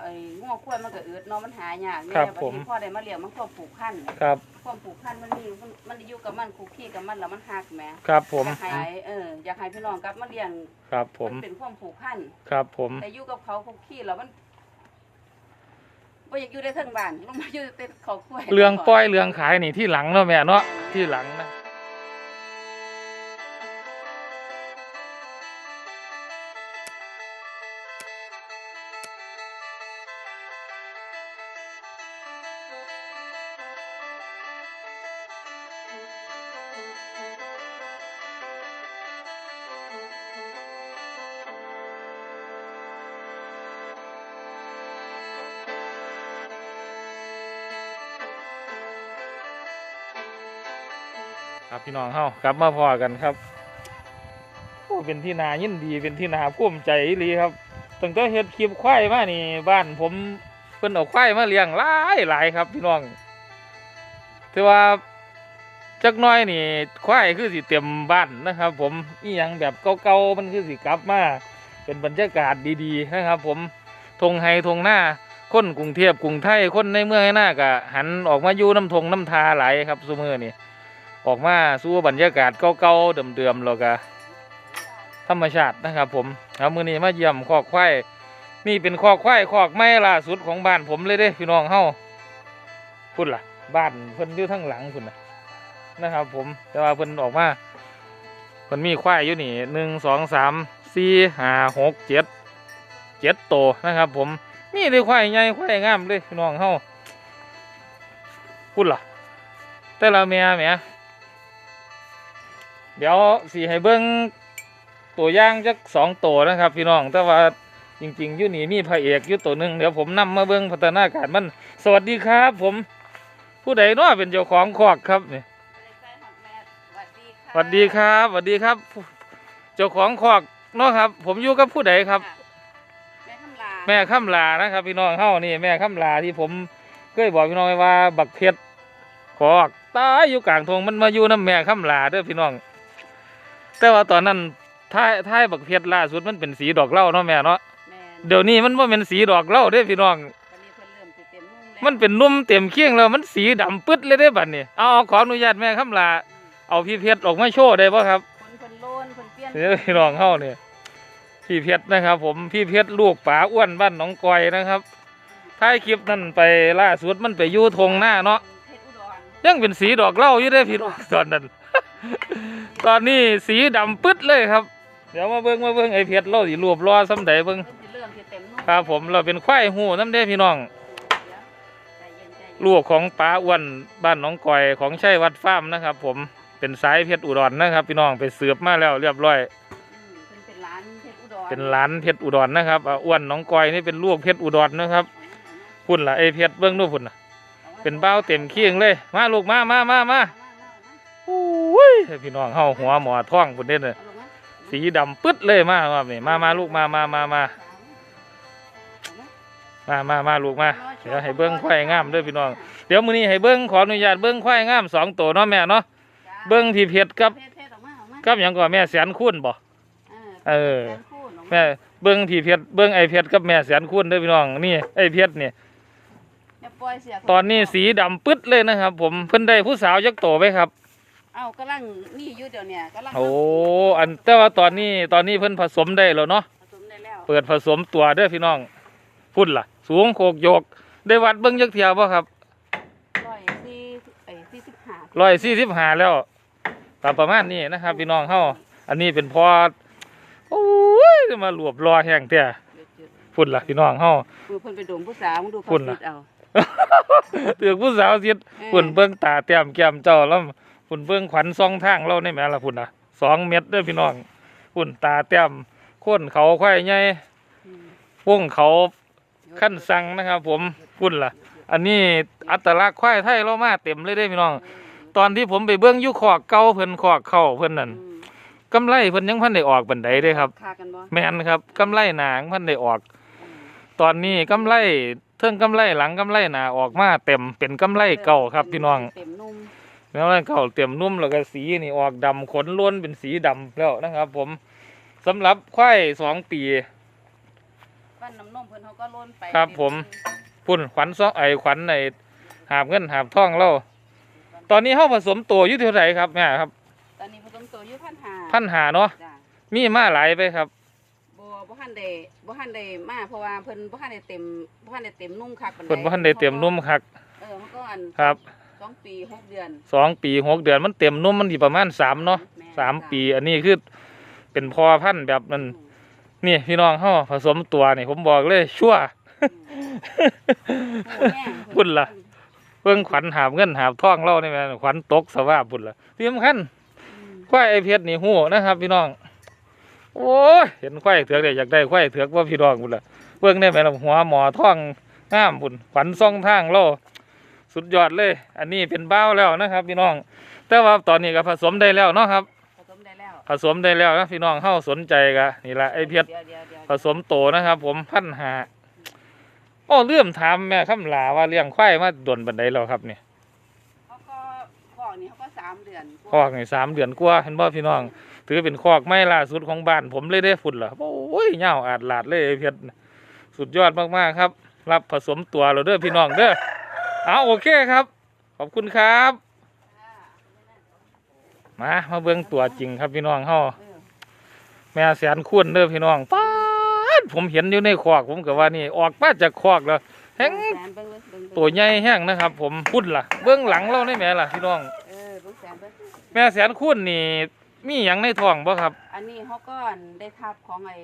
ไอ้ง้อควายมันก็อืดเนาะมันหายากแน่ครับบัดผมนี้พ่อได้มาเลี้ยงมันความผูกพันครับความผูกพันมันมีมันมันอยู่กับมันคุกคีกับมันแล้วมันหักแหมครับผมอยากให้เอออยากให้พี่น้องกลับมาเลี้ยงครับผมนเป็นความผูกพันครับผมแต่อยู่กับเขาคุกคีแล้วมันบ่อยากอยู่ได้เทั้งบ้านลงมาอยู่แต่เขาควายเรื่องปล่อยเรื่องขายนี่ที่หลังเนาะแม่เนาะที่หลังนะ ครับพี่น้องเฮากลับมาพอกันครับโอ้เป็นที่นายินดีเป็นที่นาภูมิใจอีหลีครับตั้งแต่เฮ็ดคลิปควายมานี่บ้านผมเพิ่นเอาควายมาเลี้ยงหลายหลายครับ พี่น้องถือว่าจักน้อยนี่ควายคือสิเต็มบ้านนะครับ ผมอีหยังแบบเก่าๆมันคือสิกลับมาเป็นบรรยากาศดีๆนะครับ ผมทงไฮทงหน้าคนกรุงเทพกรุงไทยคนในเมืองให้หน้าก็หันออกมาอยู่น้ำทงน้ำทาไหลครับซุมือนี่ ออกมาสู่บรรยากาศเก่าๆเดิมๆแล้วก็ธรรมชาตินะครับผมครับมือนี้มาเยี่ยมคอกควายนี่เป็นคอกควายคอกไม้ล่าสุดของบ้านผมเลยเด้พี่น้องเฮาพุ่นล่ะ บ้านเพิ่นอยู่ทั้งหลังพุ่นนะนะครับ ผมแต่ว่าเพิ่นออกมาเพิ่นมีควายอยู่นี่หนึ่งสองสามสี่ห้าหกเจ็ดเจ็ดโตนะครับ ผมนี่เลยควายใหญ่ควายงามเลยพี่น้องเฮาพุ่นล่ะ แต่ละแม่แหม เดี๋ยวสีให้เบิ้งตัวอย่างจักสองตัวนะครับ พี่น้องแต่ว่าจริงๆอยู่นี่มีพระเอกอยู่ตัวหนึ่งเดี๋ยวผมนำมาเบิ้งพัฒนาการมัน สวัสดีครับ ผมผู้ใดเนาะเป็นเจ้าของคอกครับนี่สวัสดีครับสวัสดีครับ เจ้าของคอกเนาะครับ ผมอยู่กับผู้ใดครับ แม่คำลาแม่ข้ามลานะครับ พี่น้องเฮานี่ แม่ข้ามลาที่ผมเคยบอกพี่น้องไว้ว่า บักเพชรขอกตายอยู่กลางทงมันมาอยู่น้ำแม่ข้ามลาเด้อพี่น้อง แต่ว่าตอนนั้นท้ายท้ายบักเพชรล่าสุดมันเป็นสีดอกเหล้าเนาะแม่เนาะแม่เดี๋ยวนี้มันว่าเป็นสีดอกเหล้าเด้อพี่น้อง ตอนนี้เพิ่นเริ่มสิเต็มนุ่มแล้วมันเป็นนุ่มเต็มเคียงแล้วมันสีดำปึ๊ดเลยได้อบัดนี้เอาเอาขออนุญาตแม่ข้ามลาเอาพี่เพชรออกมาโชว์ได้ป่ะครับคนเพิ่นโลนเพิ่นเปลี่ยนเดี๋ยวพี่น้องเฮาเนี่ยพี่เพชรนะครับ ผมพี่เพชรลูกป๋าอ้วนบ้านหนองกอยนะครับท้ายคลิปนั่นไปล่าสุดมันไปอยู่ทงหน้าเนาะ เพชรอุดรยังเป็นสีดอกเหล้าอยู่ได้อพี่น้องตอนนั้น ตอนนี้สีดำปึ๊ดเลยครับ เดี๋ยวมาเบิ่งมาเบิ่งไอ้เพชรเราสิรวบรอซ้ำใดเบิ่งเพิ่นสิเริ่มสิเต็มนุ่มครับผมเราเป็นควายหูน้ำเด้อพี่น้องใจเย็นใจเย็นลูกของป๋าอ้วนบ้านหนองกอยของชัยวัดฟาร์มนะครับ ผมเป็นสายเพชรอุดรนะครับ พี่น้องไปเสือบมาแล้วเรียบร้อยอืมเพิ่นเป็นร้านเพชรอุดรเป็นหลานเพชรอุดรนะครับอ่าอ้วนหน้องกอยนี่เป็นลูกเพชรอุดรนะครับพุ่นล่ะไอเพชรเบิ้งดูพุ่นน่ะเป็นเบ้าเต็มเคียงเลย มาลูกมามามามาอุ้ย พี่น้องเฮาหัวหมอท้องพุ่นเด่นเลยสีดำปึ๊ดเลยมามานี่มามาลูกมามามามามามามาลูกมา เดี๋ยวให้เบิ้งควายงามเด้วยพี่น้อง เดี๋ยวมื้อนี้ให้เบิ้งขออนุญาตเบิ้งควายงามสองตัวเนาะแม่เนาะ เบิ้งพี่เพชรกับเพชรเพชรออกมาออกมากับหยังก่อนแม่แสนคุณบ่เออแสนคู่ออกาแม่เบิ้งพี่เพชรเบิ้งไอเพชรกับแม่แสนคุณเด้อพี่น้อง นี่ไอเพชรนี่อย่าปล่อยเสียตอนนี้สีดำปึ๊ดเลยนะครับ ผมเพิ่นได้ผู้สาวยักโตไหมครับ เอากำลังนี่อยู่เดี๋ยวเนี้กำลังโอ้อันแต่ว่าตอนนี้ตอนนี้เพิ่นผสมได้แล้วเนาะผสมได้แล้วเปิดผสมตัวเด้อพี่น้องพุ่นล่ะ สูงโคกโยก ได้วัดเบิ้งยักเทียบ่ครับร้อยสี่ไอ้สี่สิบห้าร้อยสี่สิบห้าแล้วตามประมาณนี้นะครับ พี่น้องเฮาอันนี้เป็นพอโอ้ยมารวบรอแห้งเตี้ยเจ็ดพุ่นล่ะพี่น้องเฮาๆมือเพิ่นไปดมผู้สาวมึงดูเขาคุณน่ะคิดเอาเตือกผู้สาวเสียดเออพุ่นเบิ้งตาแต้มแก้มเจ้าแล้ว พุ่นเบิ้งขวัญซองทางเราในแม่ละพุ่นน่ะสองเม็ดเด้อพี่น้องพุ่นตาแต้มโคนเขาควายใหญ่อืมวงเขาขั้นสั่งนะครับ ผมพุ่นล่ะ อันนี้อัตลักษณ์ควายไทยเรามาเต็มเลยเด้อพี่น้อง ตอนที่ผมไปเบิ้งอยู่ขอกเก่าเพิ่นขอกเข้าเพิ่นนั่นอืมกำไรเพิ่นยังพันได้ออกบันไดเด้ครับคากันบ่แม่นครับกำไรหนางพันได้ออก ตอนนี้กำไรเทิงกำไรหลังกำไรหนาออกมาเต็มเป็นกำไรเก่าครับพี่น้อง เต็มนุ่มกำไรเก่าเต็มนุ่มแล้วก็สีนี่ออกดำขนล้วนเป็นสีดำแล้วนะครับ ผมสำหรับควายสองปีบ้านน้ำนมเพิ่นเขาก็ล้นไปครับผมพุ่นขวัญซ้อไอขวัญในหาบเงินหาบทองเราตอนนี้เฮาผสมตัวอยู่เท่าไหร่ครับแม่ครับ ตอนนี้ผสมตัวอยู่พันหาพันหาเนาะจ้ะมีมาหลายไปครับบ่บ่ทันได้บ่ทันได้มาเพราะว่าเพิ่นบ่ทันได้เต็มบ่ทันได้เต็มนุ่มคักปานใดเพิ่นบ่ทันได้เตรียมนุ่มคักเออมันก็อันครับ สองปีหกเดือนสองปีหกเดือนมันเต็มนุ่มมันสิประมาณสามเนาะแม่สามจ้ะปี อันนี้คือเป็นพอพันธุ์แบบนั้นอืมนี่พี่น้องเฮาผสมตัวนี่ผมบอกเลยชั่วโอ้แห้งพุ่นล่ะเพิ่งขวัญหาบเงินหาบทองเรานี่แม่นขวัญตกสว่าพุ่นล่ะที่สำคัญอืมควายไอเพชรนี่ฮู้นะครับ พี่น้อง โอ้ยเห็นควายเถือกได้อยากได้ควายเถือกว่าพี่น้องพุ่นล่ะเบิ่งได้ไหมล่ะหัวหมอทองงามพุ่นขวัญซ่องทางเรา สุดยอดเลย อันนี้เป็นบ้าวแล้วนะครับ พี่น้อง แต่ว่าตอนนี้ก็ผสมได้แล้วเนาะครับ ผสมได้แล้วผสมได้แล้วนะพี่น้องเฮาสนใจกะนี่ละไอเพชรเดี๋ยวเดี๋ยวเดี๋ยวผสมโตนะครับ ผมพันหาโอ้เลื่อมถามแม่คำลาว่าเลี้ยงควายมาดนบันไดแล้วครับเนี่ยเขาก็คอกนี่เขาก็สามเดือนคอกนี่สามเดือนกว่าเห็นบ่พี่น้อง ถือเป็นคอกไม้ล่าสุดของบ้านผมเลยได้ฝุ่นเหรอโอ้ยเงาวอาดลาดเลยไอ้เพชรสุดยอดมากๆครับ รับผสมตัวเราเด้อพี่น้องเด้อ เอาโอเคครับ ขอบคุณครับ มามาเบิ่งตัวจริงครับพี่น้องเฮาเออแม่แสนคุ้นเด้อพี่น้องป๊าดผมเห็นอยู่ในคอกผมก็ว่านี่ออกมาจากคอกแล้วแห้งแสนเบิ่งเลยเบิ่งเบิ่งตัวใหญ่แห้งนะครับ ผมพุ่นล่ะ เบื้องหลังเราได้แม่ล่ะพี่น้องเออเบิ่งแสนเบิ่งแม่แสนคุ้นนี่มีหยังในท้องบ่ครับ อันนี้เขาก็ได้ทับของไอ้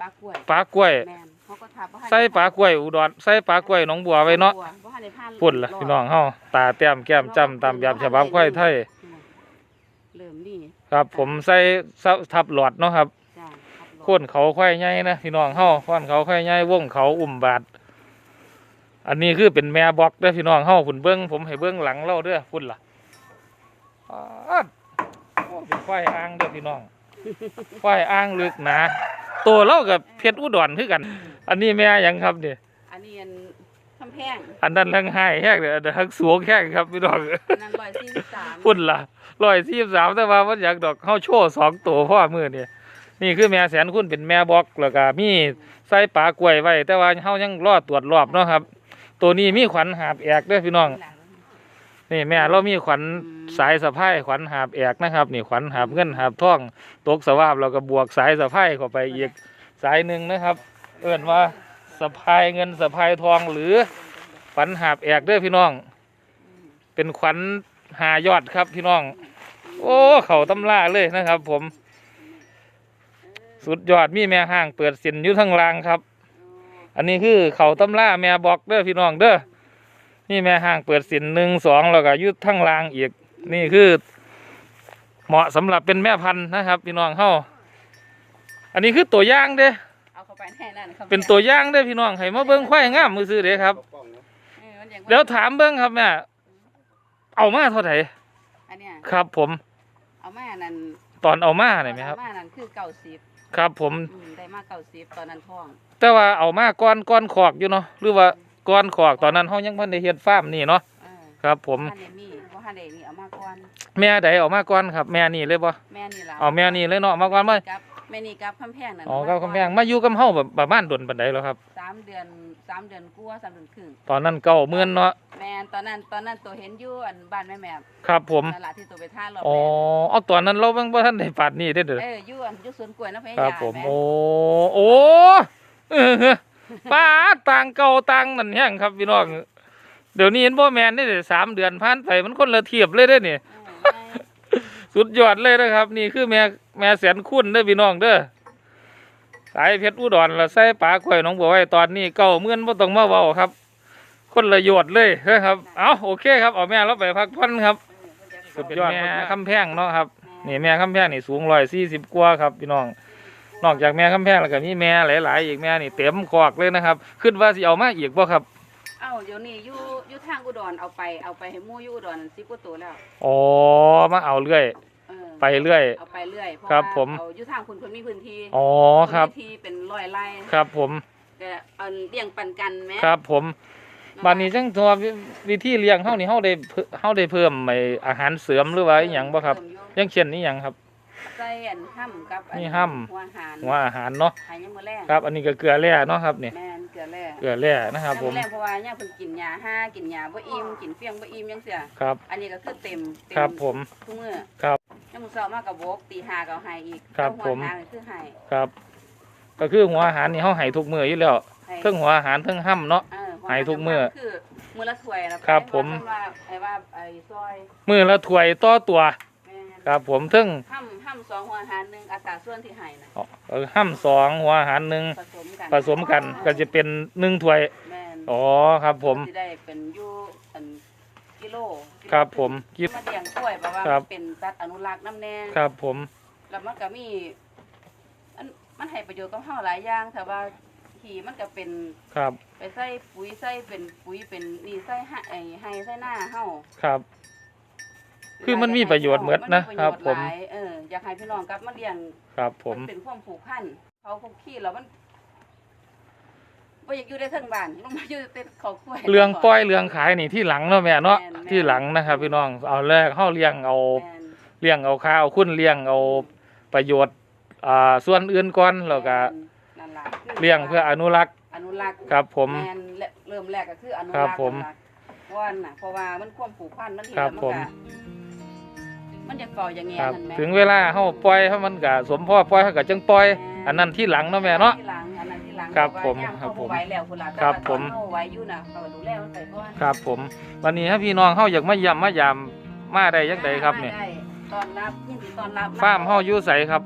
ปลากล้วยปลากล้วย แมนเขาก็ทับบ่ทันใส่ปลากล้วยอุดรใส่ปลากล้วยหนองบัวไว้เนาะบ่ทันได้ผ่านพุ่นล่ะพี่น้องเฮาตาแต้มแก้มจ้ำตามแบบฉบับควายไทยเริ่มนี่ครับ ผมใส่ทับหลอดเนาะครับจ้าทับรถโค่นเขาควายใหญ่นะพี่น้องเฮาโค่นเขาควายใหญ่วงเขาอุ้มบาดอันนี้คือเป็นแม่บอกเด้อพี่น้องเฮาพุ่นเบิ่งผมให้เบิ่งหลังเราเด้อพุ่นล่ะอ๊าดโอ้เป็นควายอ่างเด้อพี่น้องควายอ่างลึกหนา ตัวเรากับเพชรอุดรคือกัน อันนี้แม่หยังครับเนี่ยอันนี้อันคำแพงอันนั้นทั้งให้แห้งเลยอันนั้นทั้งสูงแห้งครับพี่น้องอันนั้นร้อยสี่สิบสามพุ่นล่ะร้อยสี่สามแต่ว่ามันอยากดอกเข้าโชว์สองตัวพ่อมือนี่นี่คือแม่แสนคุณเป็นแม่บอกแล้วก็มีใส่ปลากล้วยไว้ แต่ว่าเฮายังรอตรวจรอบเนาะครับ ตัวนี้มีขวัญหาบแอกเด้วยพี่น้อง นี่แม่เรามีขวัญสายสะพายขวัญหาบแอกนะครับ นี่ขวัญหาบเงินหาบทองตกสวาบเราก็บวกสายสะพายเข้าไปอีกสายหนึ่งนะครับ เอิ่นว่าสะพายเงินสะพายทองหรือขวัญหาบแอกเด้อพี่น้อง เป็นขวัญหายอดครับพี่น้อง โอ้เขาตำล่าเลยนะครับ ผม สุดยอดมีแม่ห้างเปิดสินอยู่ทั้งรางครับ อันนี้คือเขาตำล่าแม่บอกเด้อพี่น้องเด้อ นี่แม่ห้างเปิดสินหนึ่งสองแล้วก็อยุดทั้งรางอีก นี่คือเหมาะสำหรับเป็นแม่พันธุ์นะครับพี่น้องเฮาอันนี้คือตัวอย่างเด้เอาเข้าไปแน่นั่นครับเป็นตัวอย่างเด้อพี่น้องให้มาเบิ่งควายงามมือซื้อเด้ครับเออมันยังเดี๋ยวถามเบิ่งครับแม่เอามาเท่าไหร่อันเนี้ยครับผม เอามานั่นตอนเอามาได้ไหมครับเอามานั่นคือเก้าสิบครับผมอืมได้มาเก้าสิบตอนนั้นท้อง แต่ว่าเอามาก้อนก้อนขอกอยู่เนาะหรือว่า ก้อนขอกตอนนั้นเฮายังพันได้เฮ็ดฟาร์มนี่เนาะเออครับ ผมบ่ทันได้มีบ่ทันได้นี่เอามาก่อนแม่ใดเอามาก้อนครับ แม่นี่เลยบ่แม่นี่ล่ะเอาแม่นี่เลยเนาะมาก่อนมากับแม่นี่กับคำแพงนั่นอ๋อครับคำแพงมาอยู่กับเฮาแบบประมาณดนปานใดแล้วครับ สามเดือนสามเดือนกว่าสามเดือนครึ่งตอนนั้นเก้าหมื่นเนาะแม่นตอนนั้นตอนนั้นตัวเห็นอยู่อันบ้านแม่แม่ครับ ผมนั่นล่ะที่ตัวไปท่ารอบอ๋อแรกเอาตอนนั้นเราเบิ่งบ่ทันได้ปาดนี่เด้อเด้อ เอออยู่อันอยู่สวนกล้วยนะพะครัยาบผมแม่โอ้โอ้เออ ป้าต่างเก่าต่างนั่นแห้งครับพี่น้องเดี๋ยวนี้เห็นบ่อแม่นนี่เด้อสามเดือนผ่านไปมันคนละเทียบเลยเด้อนี่เออแม่สุดยอดเลยนะครับ นี่คือแม่แม่แสนคุณเด้อพี่น้องเด้อสายเพชรอุดรละใส่ปลากล้วยน้องบัวไว้ตอนนี้เก้าเมื่อนบ่ต้องมาเว้าครับ คนละยชน์เลยครับ เอาโอเคครับเอาแม่เราไปพักผ่อนครับสุดยอดแม่คำแพงเนาะครับนี่แม่คำแพงนี่สูงร้อยสี่สิบกว่าครับพี่น้อง นอกจากแม่คำแพงแล้วก็มีแม่หลาย ๆ อีกแม่นี่เต็มคอกเลยนะครับขึ้นว่าสิเอามาอีกบ่ครับเอ้าเดี๋ยวนี้อยู่อยู่ทางอุดรเอาไปเอาไปให้หมู่อยู่อุดรสิบกว่าตัวแล้วอ๋อมาเอาเรื่อยเออไปเรื่อยเอาไปเรื่อยเพราะครับว่าผมเอาอยู่ทางคุณเพิ่นมีพื้นที่อ๋อครับพื้นที่เป็นร้อยไร่ครับผมก็เอาเลี้ยงปันกันแหมครับผมบัดนี้จังตัววิวิธีเลี้ยงเฮานี่เฮาได้เพิ่มเฮาได้เพิ่มไอ้อาหารเสริมหรือว่าอหยังบ่ครับเพิ่มอยู่อยังเช่นนี้หยังครับ ใส่อันห้ำกับอันมีห้ำ หัวหารหัวอาหารเนาะหายยังมื้อแรงครับ อันนี้ก็เกลือแร่เนาะครับนี่แม่นเกลือแร่เกลือแร่นะครับผม ยามมื้อแรงเพราะว่าย่าเพิ่นกินยาห้ากินยาบ่อิ่มกินเฟี้ยงบ่อิ่มจังซี่ครับ อันนี้ก็คือเต็มเต็มครับผม ทุกมื้อครับยามมื้อเช้ามาก็บกตีห้าก็เอาให้อีกครับเอาหัวผม หารนี่คือให้ครับ ก็คือหัวอาหารนี่เฮาให้ทุกมื้ออยู่แล้วให้เทั้งหัวอาหารเทั้งห้ำเนาะ เออหัวให้ทุกมื้อคือมื้อละถ้วยแล้วครับผม ว่าให้ว่าไอ้ซอยมื้อละถ้วยต่อตัวแม่นครับผมเทั้งห้ำ ห้ำสองหัวอาหารหนึงอัตราส่วนที่ให้น่ะเออห้ำสองหัวอาหารหนึ่งผสมกันผสมกันก็จะเป็นหนึ่งถ้วย แม่นอ๋อครับผม สิได้เป็นอยู่อันกิโลครับผมกินมาเลี้ยงกล้วยเพราะว่าครับมันเป็นสัตว์อนุรักษ์น้ำแน่ครับผม แล้วมันก็มีมันมันให้ประโยชน์กับเฮาหลายอย่างแต่ว่าขี่มันก็เป็นครับ ไปใส่ปุ๋ยใส่เป็นปุ๋ยเป็นนี่ใส่ให้ไอ้ให้ใส่หน้าเฮาครับ คือมันมีประโยชน์เหมือนนะปครับโยชน์ผมหลายเอออยากให้พี่น้องกลับมาเลี้ยงครับ ผมนเป็นความผูกพันเขาพวกขี้แล้วมันบ่อยากอยู่ได้เทั้งบ้านลงมาอยู่แต่ขอกล้วยเรื่องปล่อยเรื่องขายนี่ที่หลังเนาะแม่เนาะแม่นแม่นที่หลังนะครับ พี่น้องเอาแรกเฮาเลี้ยงเอาแม่นเลี้ยงเอาข้าวคุณเลี้ยงเอาประโยชน์อ่าส่วนอื่นก่อนแล้วก็นั่นล่ะเลี้ยงเพื่ออนุรักษ์อนุรักษ์ครับผมแม่นและเริ่มแรกก็คืออนุครัรับกษ์ผมนั่นล่ะว่าน่ะเพราะว่ามันความผูกพันมันเห็นครัแล้บวมันผมก็ มันจะก่ออย่างเงี้ยครับ นั่นแหมถึงเวลาเฮาปล่อยเฮามันก็สมพ่อปล่อยเฮาก็จังปล่อย อันนั้นที่หลังเนาะแม่เนาะ ที่หลังอันนั้นที่หลังครับเพาะว่าผมย่างครับเขาผมไหวแล้วพุ่นล่ะแต่ครับว่าผมตอนเขาไหวอยู่น่ะเขาก็ดูแลมันไปก่อนครับผม วันนี้ถ้าพี่น้องเฮาอยากมาเยี่ยมมายามมาได้จังไดครับเนี่ยได้ตอนรับยินดีตอนรับฟาร์มเฮาอยู่ไสครับ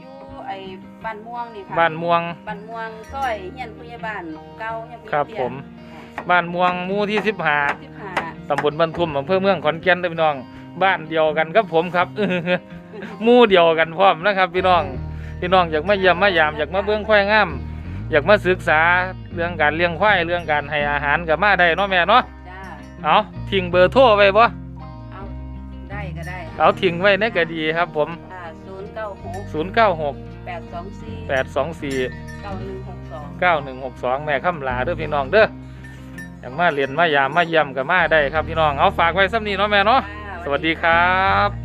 อยู่ไอ้บ้านม่วงนี่ค่ะบ้านม่วง บ้านม่วงซอยเฮียนผู้ใหญ่บ้านเก่าเฮียนผู้ใหญ่ครับเตี้ยผม บ้านม่วงหมู่ที่สิบห้า15ตำบลบ้านทุ่มอำเภอเมืองขอนแก่นเด้อพี่น้อง บ้านเดียวกันกับผมครับหมู่เดียวกันพร้อมนะครับ พี่น้องพี่น้องอยากมาเยี่ยมมายามอยากมาเบิ่งควายงามอยากมาศึกษาเรื่องการเลี้ยงควายเรื่องการให้อาหารก็มาได้เนาะแม่เนาะจ้าเอาทิ้งเบอร์โทรไว้บ่เอาได้ก็ได้เอาทิ้งไว้ในก็ดีครับ ผมอ่าศูนย์เก้าหก096แปดสองสี่824เก้าหนึ่งหกสอง9162แม่คำลาเด้อพี่น้องเด้ออยากมาเรียนมายามมาเยี่ยมก็มาได้ครับพี่น้องเอาฝากไว้ซ้ำนี้เนาะแม่เนาะ สวัสดีครับ